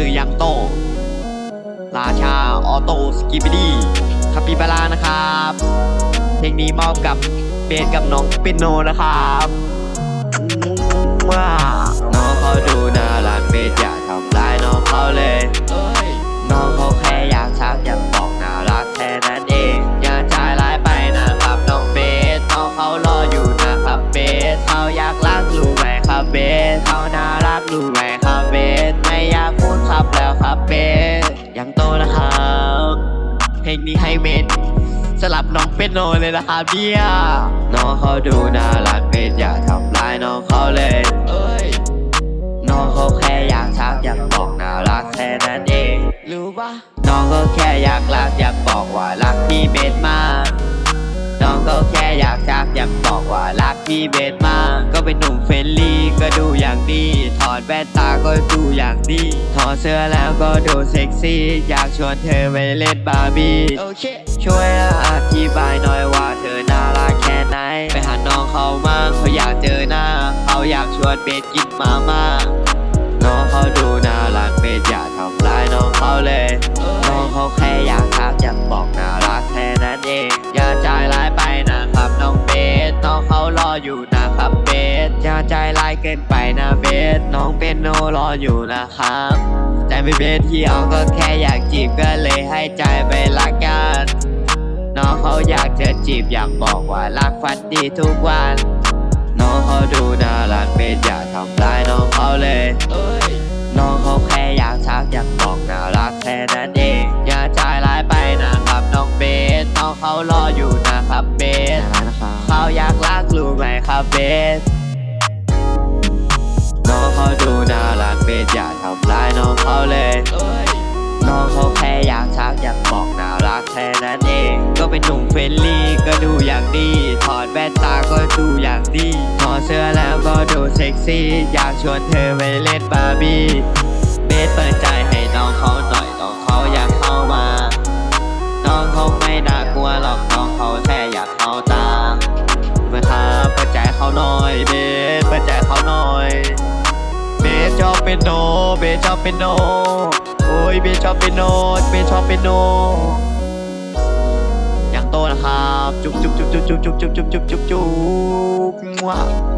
คือยังโต ราชาออโต้สกิปดี้คาปิบารานะครับ เพลงนี้มอบกับเบสกับน้องเปียโนนะครับ ยังโตนะครับเพลงนี้ให้เมนสลับน้องเป็นโนเลยนะครับเนี่ยน้องเขาดูน่ารักเบนอย่าทำร้ายน้องเขาเลยน้องเขาแค่อยากทัก ว่ารักพี่เบสมากก็เป็นหนุ่มเฟรนลี่ก็ดูอย่างดี ถอดแว่นตาก็ดูอย่างดี ถอดเสื้อแล้วก็ดูเซ็กซี่ อยากชวนเธอไปเล่นบาร์บี้โอเค ช่วยอธิบายหน่อยว่าเธอน่ารักแค่ไหน ไปหาน้องเขามาเขาอยากเจอหน้า เขาอยากชวนเบสกินมาม่าน้องเขาดูน่ารักเบสอย่าทำร้ายน้องเขาเลย องเขารออยู่นะครับเบสอย่าใจร้ายเกินไปนะเบสน้องเป็นโนรออยู่นะครับใจไม่เบสที่เอาก็แค่อยากจีบก็เลยให้ใจไปรักกันน้องเขาอยากจะจีบอยากบอกว่ารักฟันดีทุกวัน น้องเขาดูน่ารักเบสอย่าทำร้ายน้องเขาเลยน้องเขาแค่อยากชักอยากบอกน่ารักแค่นั้นเองอย่าใจร้ายไปนะครับน้องเบสน้องเขารออยู่นะครับเบส เขาอยากรักรู้ไหมครับเบสน้องเขาดูน่ารักเบสอย่าทำร้ายน้องเขาเลย น้องเขาแค่อยากชักอยากบอกน่ารักแค่นั้นเอง ก็เป็นหนุ่มเฟรนลี่ก็ดูอย่างดี ถอดแว่นตาก็ดูอย่างดีถอดเสื้อแล้วก็ดูเซ็กซี่ อยากชวนเธอไปเล่นบาร์บี้ เบสเปิดใจให้น้องเขาหน่อยน้องเขาอยาก เขาหน่อยเบสไปแจกเขาหน่อยเบสชอบเป็นโนเบสชอบเป็นโนโอ้ยเบสชอบเป็นโนเบสชอบเป็นโนอย่างโตนะครับจุ๊บจุ๊บจุ๊บจุ๊บจุ๊บจุ๊บจุ๊บจุ๊บจุ๊บจุ๊บจุ๊บ